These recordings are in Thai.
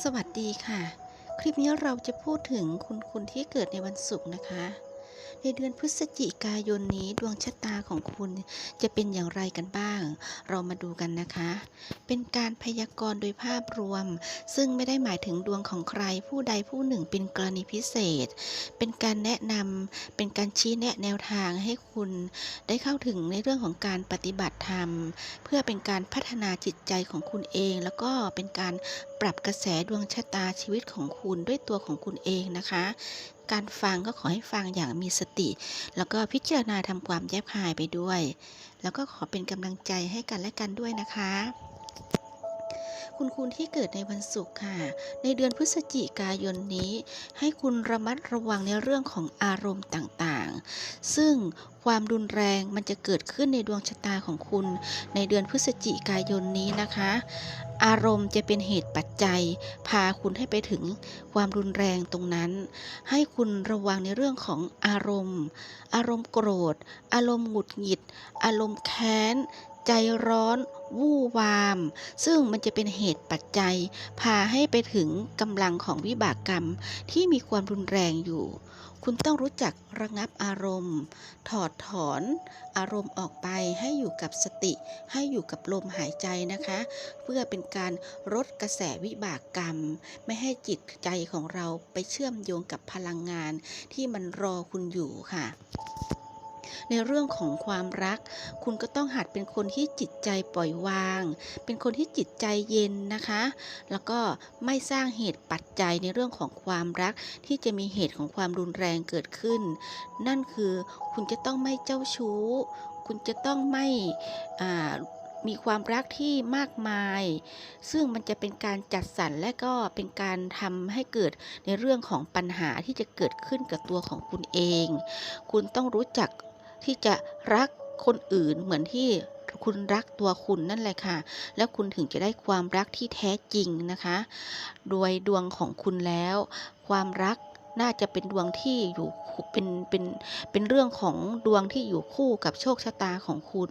สวัสดีค่ะ คลิปนี้เราจะพูดถึงคุณคุณที่เกิดในวันศุกร์นะคะ ในเดือนพฤศจิกายนนี้ดวงชะตาของคุณจะเป็นอย่างไรกันบ้าง เรามาดูกันนะคะ เป็นการพยากรณ์โดยภาพรวม ซึ่งไม่ได้หมายถึงดวงของใครผู้ใดผู้หนึ่งเป็นกรณีพิเศษ เป็นการแนะนำเป็นการชี้แนะแนวทางให้คุณได้เข้าถึงในเรื่องของการปฏิบัติธรรม เพื่อเป็นการพัฒนาจิตใจของคุณเอง แล้วก็เป็นการปรับกระแสดวงชะตาชีวิตของคุณด้วยตัวของคุณเองนะคะการฟังก็ขอให้ฟังอย่างมีสติ แล้วก็พิจารณาทำความแยบคายไปด้วย แล้วก็ขอเป็นกำลังใจให้กันและกันด้วยนะคะ คุณคุณที่เกิดในวันศุกร์ค่ะ ในเดือนพฤศจิกายนนี้ ให้คุณระมัดระวังในเรื่องของอารมณ์ต่างๆ ซึ่งความรุนแรงมันจะเกิดขึ้นในดวงชะตาของคุณ ในเดือนพฤศจิกายนนี้นะคะ อารมณ์จะเป็นเหตุปัจจัย พาคุณให้ไปถึงความรุนแรงตรงนั้น ให้คุณระวังในเรื่องของอารมณ์ อารมณ์โกรธ อารมณ์หงุดหงิด อารมณ์แค้น ใจร้อนวู่วาม ซึ่งมันจะเป็นเหตุปัจจัย พาให้ไปถึงกำลังของวิบากกรรมที่มีความรุนแรงอยู่ คุณต้องรู้จักระงับอารมณ์ ถอดถอนอารมณ์ออกไปให้อยู่กับสติ ให้อยู่กับลมหายใจนะคะ เพื่อเป็นการลดกระแสวิบากกรรม ไม่ให้จิตใจของเราไปเชื่อมโยงกับพลังงานที่มันรอคุณอยู่ค่ะ ในเรื่องของความรัก คุณก็ต้องหัดเป็นคนที่จิตใจปล่อยวาง เป็นคนที่จิตใจเย็นนะคะ แล้วก็ไม่สร้างเหตุปัจจัยในเรื่องของความรัก ที่จะมีเหตุของความรุนแรงเกิดขึ้น นั่นคือคุณจะต้องไม่เจ้าชู้ คุณจะต้องไม่มีความรักที่มากมาย ซึ่งมันจะเป็นการจัดสรรและก็เป็นการทำให้เกิดในเรื่องของปัญหาที่จะเกิดขึ้นกับตัวของคุณเอง คุณต้องรู้จัก ที่จะรักคนอื่นเหมือนที่คุณรักตัวคุณนั่นแหละค่ะ แล้วคุณถึงจะได้ความรักที่แท้จริงนะคะ โดยดวงของคุณแล้ว ความรักน่าจะเป็นดวงที่อยู่เป็นเป็นเป็นเรื่องของดวงที่อยู่คู่กับโชคชะตาของคุณ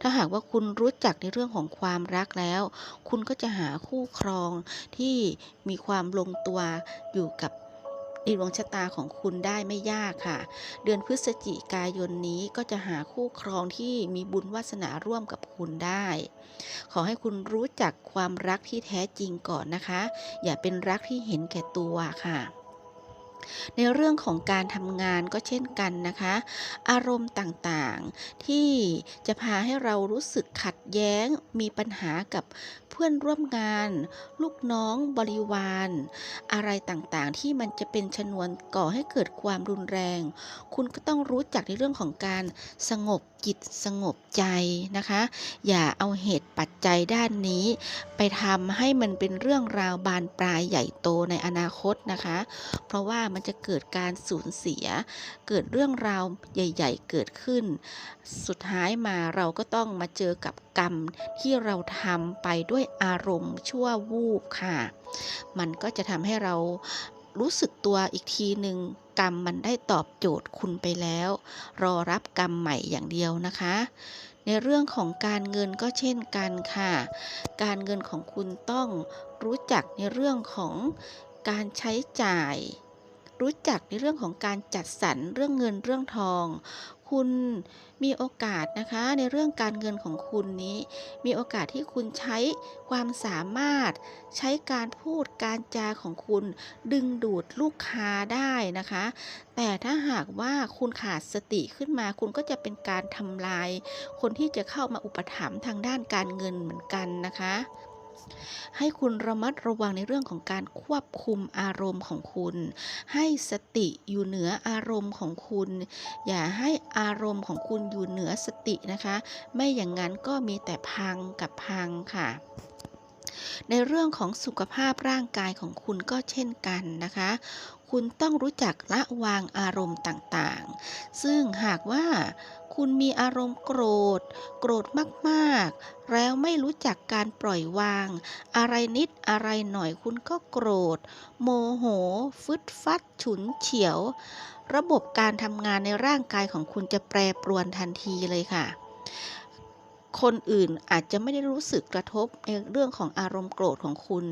ถ้าหากว่าคุณรู้จักในเรื่องของความรักแล้ว คุณก็จะหาคู่ครองที่มีความลงตัวอยู่กับ ในดวงชะตาของคุณได้ไม่ยากค่ะ เดือนพฤศจิกายนนี้ก็จะหาคู่ครองที่มีบุญวาสนาร่วมกับคุณได้ ขอให้คุณรู้จักความรักที่แท้จริงก่อนนะคะ อย่าเป็นรักที่เห็นแก่ตัวค่ะ ในเรื่องของการทำงานก็เช่นกันนะคะ อารมณ์ต่างๆ ที่จะพาให้เรารู้สึกขัดแย้งมีปัญหากับเพื่อนร่วมงาน ลูกน้องบริวาร อะไรต่างๆ ที่มันจะเป็นชนวนก่อให้เกิดความรุนแรง คุณก็ต้องรู้จักในเรื่องของการสงบจิตสงบใจนะคะ อย่าเอาเหตุปัจจัยด้านนี้ ไปทำให้มันเป็นเรื่องราวบานปลายใหญ่โตในอนาคตนะคะ เพราะว่ามันจะเกิดการสูญเสีย เกิดเรื่องราวใหญ่ ๆ เกิดขึ้น สุดท้ายมาเราก็ต้องมาเจอกับกรรมที่เราทำไปด้วยอารมณ์ชั่ววูบค่ะ มันก็จะทำให้เรารู้สึกตัวอีกทีหนึ่งกรรมมันได้ตอบโจทย์คุณไปแล้ว รอรับกรรมใหม่อย่างเดียวนะคะ ในเรื่องของการเงินก็เช่นกันค่ะ การเงินของคุณต้องรู้จักในเรื่องของการใช้จ่าย รู้จักในเรื่องของการจัดสรรเรื่องเงินเรื่องทอง คุณมีโอกาสนะคะในเรื่องการเงินของคุณนี้ มีโอกาสที่คุณใช้ความสามารถ ใช้การพูดการจาของคุณดึงดูดลูกค้าได้นะคะ แต่ถ้าหากว่าคุณขาดสติขึ้นมา คุณก็จะเป็นการทำลาย คนที่จะเข้ามาอุปถัมภ์ทางด้านการเงินเหมือนกันนะคะ ให้คุณระมัดระวังในเรื่องของการควบคุมอารมณ์ของคุณ ให้สติอยู่เหนืออารมณ์ของคุณ อย่าให้อารมณ์ของคุณอยู่เหนือสตินะคะ ไม่อย่างนั้นก็มีแต่พังกับพังค่ะ ในเรื่องของสุขภาพร่างกายของคุณก็เช่นกันนะคะ คุณต้องรู้จักละวางอารมณ์ต่างๆ ซึ่งหากว่าคุณมีอารมณ์โกรธ โกรธมากๆ แล้วไม่รู้จักการปล่อยวาง อะไรนิดอะไรหน่อยคุณก็โกรธ โมโห ฟึดฟัด ฉุนเฉียว ระบบการทำงานในร่างกายของคุณจะแปรปรวนทันทีเลยค่ะ คนอื่นอาจจะไม่ได้รู้สึกกระทบในเรื่องของอารมณ์โกรธของคุณ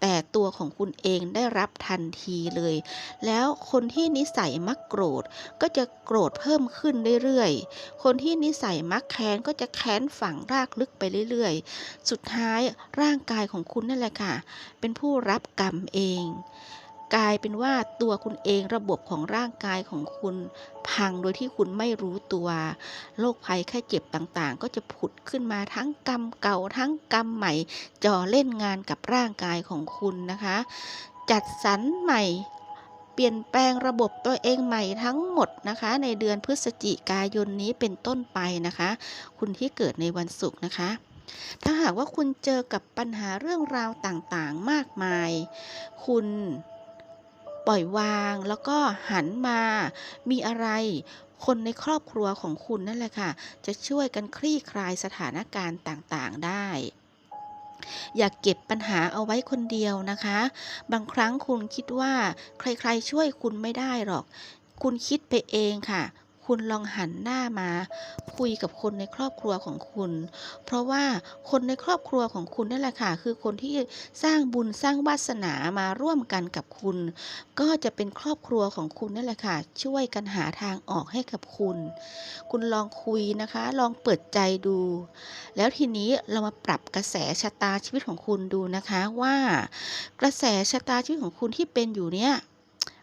แต่ตัวของคุณเองได้รับทันทีเลย แล้วคนที่นิสัยมักโกรธก็จะโกรธเพิ่มขึ้นเรื่อยๆ คนที่นิสัยมักแค้นก็จะแค้นฝังรากลึกไปเรื่อยๆ สุดท้ายร่างกายของคุณนั่นแหละค่ะ เป็นผู้รับกรรมเอง กลายเป็นว่าตัวคุณเองระบบของร่างกายของคุณ พังโดยที่คุณไม่รู้ตัวโรคภัยแค่เจ็บต่างๆ ก็จะผุดขึ้นมาทั้งกรรมเก่าทั้งกรรมใหม่จ่อเล่นงานกับร่างกายของคุณนะคะ จัดสรรใหม่เปลี่ยนแปลงระบบตัวเองใหม่ทั้งหมดนะคะ ในเดือนพฤศจิกายนนี้เป็นต้นไปนะคะ คุณที่เกิดในวันศุกร์นะคะ ถ้าหากว่าคุณเจอกับปัญหาเรื่องราวต่างๆมากมาย คุณ ปล่อยวางแล้วก็หันมามีอะไร คนในครอบครัวของคุณนั่นแหละค่ะ จะช่วยกันคลี่คลายสถานการณ์ต่างๆได้อย่าเก็บปัญหาเอาไว้คนเดียวนะคะ บางครั้งคุณคิดว่าใครๆช่วยคุณไม่ได้หรอก คุณคิดไปเองค่ะ คุณลองหันหน้ามา คุยกับคนในครอบครัวของคุณ เพราะว่าคนในครอบครัวของคุณนั่นแหละค่ะ คือคนที่สร้างบุญสร้างวาสนามาร่วมกันกับคุณ ก็จะเป็นครอบครัวของคุณนั่นแหละค่ะ ช่วยกันหาทางออกให้กับคุณ คุณลองคุยนะคะ ลองเปิดใจดู แล้วทีนี้เรามาปรับกระแสชะตาชีวิตของคุณดูนะคะว่า กระแสชะตาชีวิตของคุณที่เป็นอยู่เนี่ย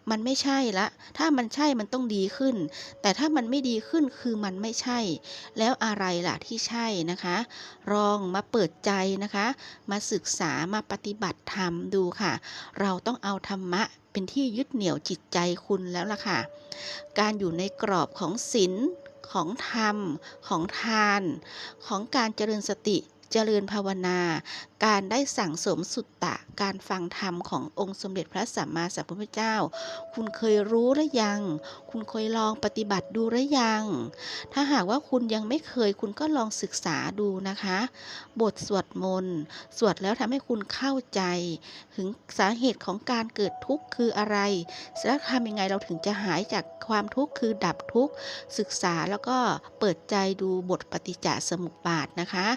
มันไม่ใช่ละ ถ้ามันใช่มันต้องดีขึ้น แต่ถ้ามันไม่ดีขึ้นคือมันไม่ใช่ แล้วอะไรล่ะที่ใช่นะคะ ลองมาเปิดใจนะคะ มาศึกษามาปฏิบัติธรรมดูค่ะ เราต้องเอาธรรมะเป็นที่ยึดเหนี่ยวจิตใจคุณแล้วล่ะค่ะ การอยู่ในกรอบของศีลของธรรม ของทาน ของการเจริญสติ เจริญภาวนา การได้สั่งสมสุตตะ การฟังธรรมขององค์สมเด็จพระสัมมาสัมพุทธเจ้า คุณเคยรู้หรือยัง คุณเคยลองปฏิบัติดูหรือยัง ถ้าหากว่าคุณยังไม่เคยคุณก็ลองศึกษาดูนะคะ บทสวดมนต์ สวดแล้วทำให้คุณเข้าใจ ถึงสาเหตุของการเกิดทุกข์คืออะไรแล้วทำยังไงเราถึงจะหายจากความทุกข์คือดับทุกข์ศึกษาแล้วก็เปิดใจดูบทปฏิจจสมุปบาทนะคะ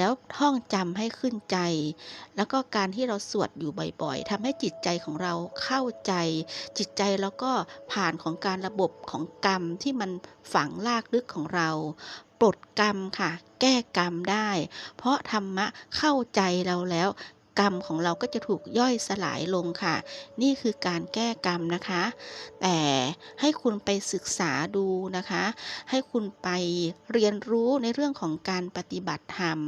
แล้วท่องจำให้ขึ้นใจ แล้วก็การที่เราสวดอยู่บ่อยๆทำให้จิตใจของเราเข้าใจ จิตใจแล้วก็ผ่านของการระบบของกรรมที่มันฝังลากลึกของเรา ปลดกรรมค่ะ แก้กรรมได้ เพราะธรรมะเข้าใจเราแล้ว กรรมของเราก็จะถูกย่อยสลายลงค่ะ นี่คือการแก้กรรมนะคะ แต่ให้คุณไปศึกษาดูนะคะ ให้คุณไปเรียนรู้ในเรื่องของการปฏิบัติธรรม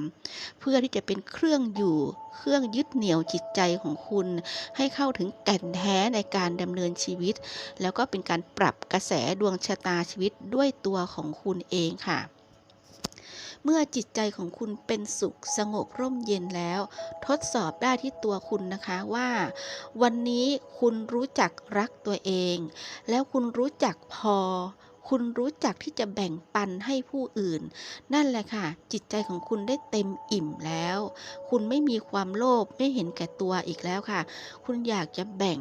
เพื่อที่จะเป็นเครื่องอยู่เครื่องยึดเหนี่ยวจิตใจของคุณ ให้เข้าถึงแก่นแท้ในการดำเนินชีวิต แล้วก็เป็นการปรับกระแสดวงชะตาชีวิตด้วยตัวของคุณเองค่ะ เมื่อจิตใจของคุณเป็นสุขสงบร่มเย็นแล้ว ทดสอบได้ที่ตัวคุณนะคะว่า วันนี้คุณรู้จักรักตัวเอง แล้วคุณรู้จักพอ คุณรู้จักที่จะแบ่งปันให้ผู้อื่น นั่นแหละค่ะ จิตใจของคุณได้เต็มอิ่มแล้ว คุณไม่มีความโลภไม่เห็นแก่ตัวอีกแล้วค่ะ คุณอยากจะแบ่ง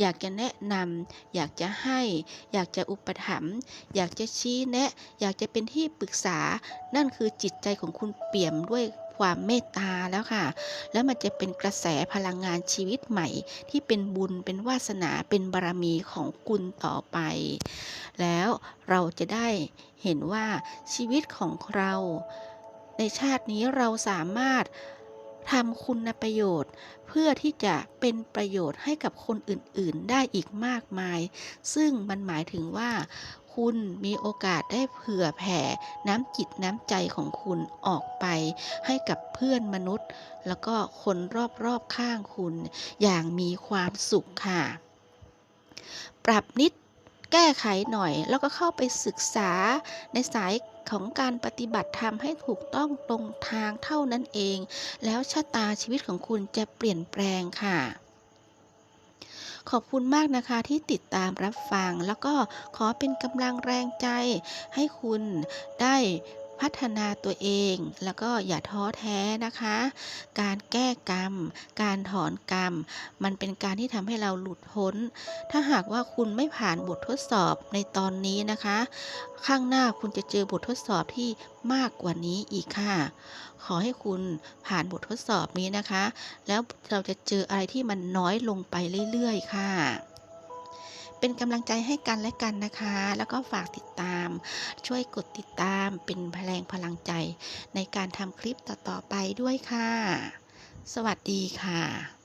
อยากจะแนะนำอยากจะให้ อยากจะอุปถัมภ์อยากจะชี้แนะ อยากจะเป็นที่ปรึกษา นั่นคือจิตใจของคุณเปี่ยมด้วย ความเมตตาแล้วค่ะ แล้วมันจะเป็นกระแสพลังงานชีวิตใหม่ ที่เป็นบุญเป็นวาสนาเป็นบารมีของคุณต่อไป แล้วเราจะได้เห็นว่าชีวิตของเรา ในชาตินี้เราสามารถทำคุณประโยชน์เพื่อที่จะเป็นประโยชน์ให้กับคนอื่นๆ ได้อีกมากมาย ซึ่งมันหมายถึงว่า คุณมีโอกาสได้เผื่อแผ่น้ำจิตน้ำใจของคุณออกไป ให้กับเพื่อนมนุษย์ แล้วก็คนรอบๆข้างคุณ อย่างมีความสุขค่ะ ปรับนิดแก้ไขหน่อย แล้วก็เข้าไปศึกษาในสายของการปฏิบัติธรรมให้ถูกต้องตรงทางเท่านั้นเอง แล้วชะตาชีวิตของคุณจะเปลี่ยนแปลงค่ะ ขอบคุณมากนะคะที่ติดตามรับฟัง แล้วก็ขอเป็นกำลังแรงใจให้คุณได้ พัฒนาตัวเอง แล้วก็อย่าท้อแท้นะคะ การแก้กรรม การถอนกรรม มันเป็นการที่ทำให้เราหลุดพ้น ถ้าหากว่าคุณไม่ผ่านบททดสอบในตอนนี้นะคะ ข้างหน้าคุณจะเจอบททดสอบที่มากกว่านี้อีกค่ะ ขอให้คุณผ่านบททดสอบนี้นะคะ แล้วเราจะเจออะไรที่มันน้อยลงไปเรื่อยๆ ค่ะ เป็นกำลังใจให้กันและกันนะคะ แล้วก็ฝากติดตาม ช่วยกดติดตามเป็นพลังพลังใจ ในการทำคลิปต่อๆไปด้วยค่ะ สวัสดีค่ะ